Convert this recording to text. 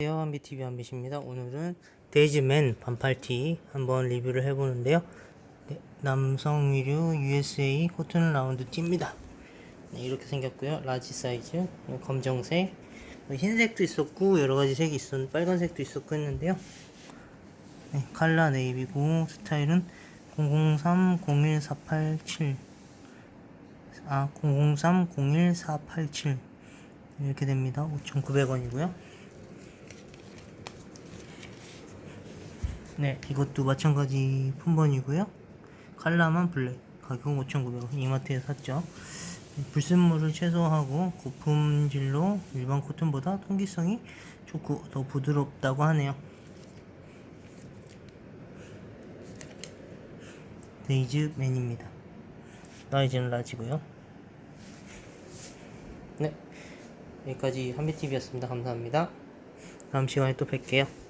안녕하세요 한비TV 한비입니다. 오늘은 데이지맨 반팔티 한번 리뷰를 해보는데요. 네, 남성 위류 USA 코튼 라운드 티입니다. 네, 이렇게 생겼고요. 라지 사이즈 검정색 흰색도 있었고 여러가지 색이 있었는데 빨간색도 있었고 했는데요. 네, 칼라 네이비고 스타일은 003-01487 아003-01487 이렇게 됩니다. 5,900원이고요 네, 이것도 마찬가지 품번이고요. 칼라만 블랙. 가격 5,900원. 이마트에서 샀죠. 네, 불순물을 최소화하고 고품질로 일반 코튼보다 통기성이 좋고 더 부드럽다고 하네요. 데이즈 맨입니다. 사이즈는 라지고요. 네, 여기까지 한비TV였습니다. 감사합니다. 다음 시간에 또 뵐게요.